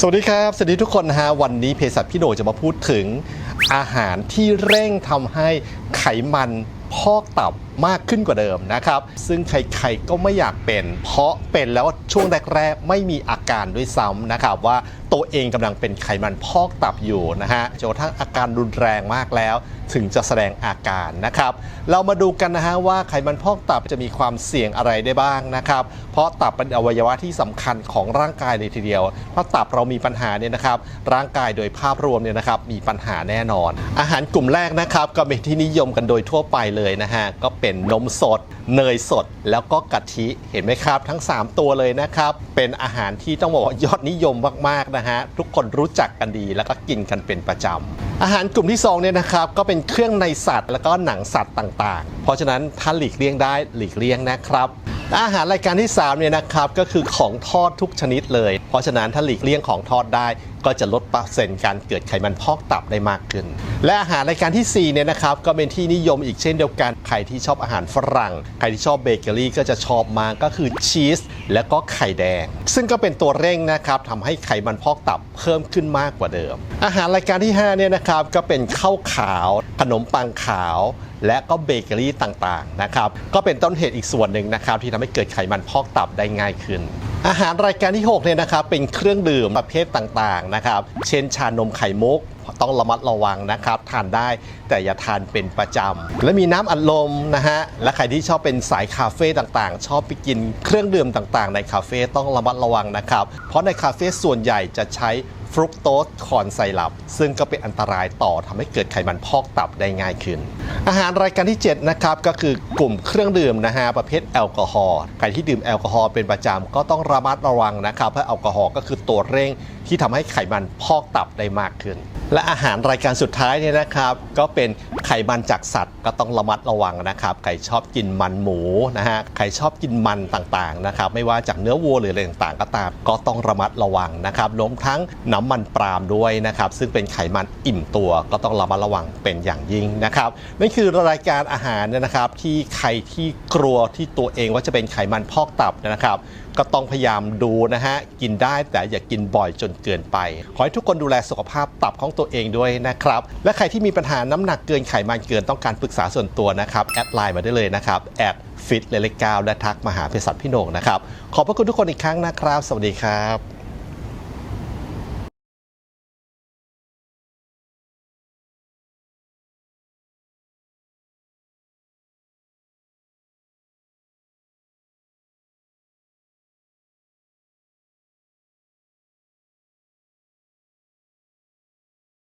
สวัสดีครับ สวัสดีทุกคนฮะวันนี้เภสัชพี่โดจะมาพูดถึงอาหารที่เร่งทำให้ไขมันพอกตับมากขึ้นกว่าเดิมนะครับ ซึ่งใครๆก็ไม่อยากเป็น เพราะเป็นแล้วช่วงแรกๆ ไม่มีอาการด้วยซ้ำนะครับว่าตัวเองกำลังเป็นไขมันพอกตับอยู่นะฮะจนกระทั่งอาการรุนแรงมากแล้ว ถึงจะแสดงอาการนะครับ เรามาดูกันนะฮะว่าไขมันพอกตับจะมีความเสี่ยงอะไรได้บ้างนะครับ เพราะตับเป็นอวัยวะที่สำคัญของร่างกายเลยทีเดียว ถ้าตับเรามีปัญหาเนี่ยนะครับ ร่างกายโดยภาพรวมเนี่ยนะครับมีปัญหาแน่นอน อาหารกลุ่มแรกนะครับก็เป็นที่นิยมกันโดยทั่วไปเลยนะฮะก็เป็นนมสด เนยสด แล้วก็กะทิเห็นไหมครับ ทั้ง 3 ตัวเลยนะครับ เป็นอาหารที่ต้องบอกว่ายอดนิยมมากๆนะฮะทุกคนรู้จักกันดีแล้วก็กินกันเป็นประจำอาหารกลุ่มที่2เนี่ยนะครับก็เป็นเครื่องในสัตว์ แล้วก็หนังสัตว์ต่างๆ เพราะฉะนั้นถ้าหลีกเลี่ยงได้หลีกเลี่ยงนะครับอาหารรายการที่3เนี่ยนะครับก็คือของทอดทุกชนิดเลย เพราะฉะนั้นถ้าหลีกเลี่ยงของทอดได้ ก็จะลดเปอร์เซ็นต์การเกิดไขมันพอกตับได้มากขึ้น และอาหารรายการที่4เนี่ยนะครับก็เป็นที่นิยมอีกเช่นเดียวกัน ใครที่ชอบอาหารฝรั่ง ใครที่ชอบเบเกอรี่ก็จะชอบมากก็คือชีสและก็ไข่แดง ซึ่งก็เป็นตัวเร่งนะครับทำให้ไขมันพอกตับเพิ่มขึ้นมากกว่าเดิม อาหารรายการที่5เนี่ยนะครับก็เป็นข้าวขาว ขนมปังขาว และก็เบเกอรี่ต่างๆนะครับก็เป็นต้นเหตุอีกส่วนหนึ่งนะครับที่ทำให้เกิดไขมันพอกตับได้ง่ายขึ้น อาหารรายการที่ 6 เนี่ยนะครับ เป็นเครื่องดื่มประเภทต่างๆนะครับ เช่นชานมไข่มุกต้องระมัดระวังนะครับ ทานได้แต่อย่าทานเป็นประจำ และมีน้ำอัดลมนะฮะ และใครที่ชอบเป็นสายคาเฟ่ต่างๆ ชอบไปกินเครื่องดื่มต่างๆ ในคาเฟ่ต้องระมัดระวังนะครับ เพราะในคาเฟ่ส่วนใหญ่จะใช้ ฟรุกโตสคอนไซรัปซึ่งก็เป็นอันตรายต่อทำให้เกิดไขมันพอกตับได้ง่ายขึ้น อาหารรายการที่ 7 นะครับก็คือกลุ่มเครื่องดื่มนะฮะประเภทแอลกอฮอล์ใครที่ดื่มแอลกอฮอล์เป็นประจำก็ต้องระมัดระวังนะครับเพราะแอลกอฮอล์ก็คือตัวเร่ง ที่ทำให้ไขมันพอกตับได้มากขึ้น และอาหารรายการสุดท้ายเนี่ยนะครับ ก็เป็นไขมันจากสัตว์ก็ต้องระมัดระวังนะครับใครชอบกินมันหมูนะฮะใครชอบกินมันต่างๆนะครับไม่ว่าจากเนื้อวัวหรืออะไรต่างๆ ก็ตาม ก็ต้องระมัดระวังนะครับรวมทั้งน้ำมันปาล์มด้วยนะครับซึ่งเป็นไขมันอิ่มตัวก็ต้องระมัดระวังเป็นอย่างยิ่งนะครับนั่นคือรายการอาหารเนี่ยนะครับที่ใครที่กลัวที่ตัวเองว่าจะเป็นไขมันพอกตับนะครับ ก็ต้องพยายามดูนะฮะกินได้แต่อย่ากินบ่อยจนเกินไป ขอให้ทุกคนดูแลสุขภาพตับของตัวเองด้วยนะครับ และใครที่มีปัญหาน้ำหนักเกินไขมันเกินต้องการปรึกษาส่วนตัวนะครับแอดไลน์มาได้เลยนะครับแอดฟิตเลเลก้าและทักมาหาเภสัชพี่โหน่งนะครับขอบพระคุณทุกคนอีกครั้งนะครับ สวัสดีครับ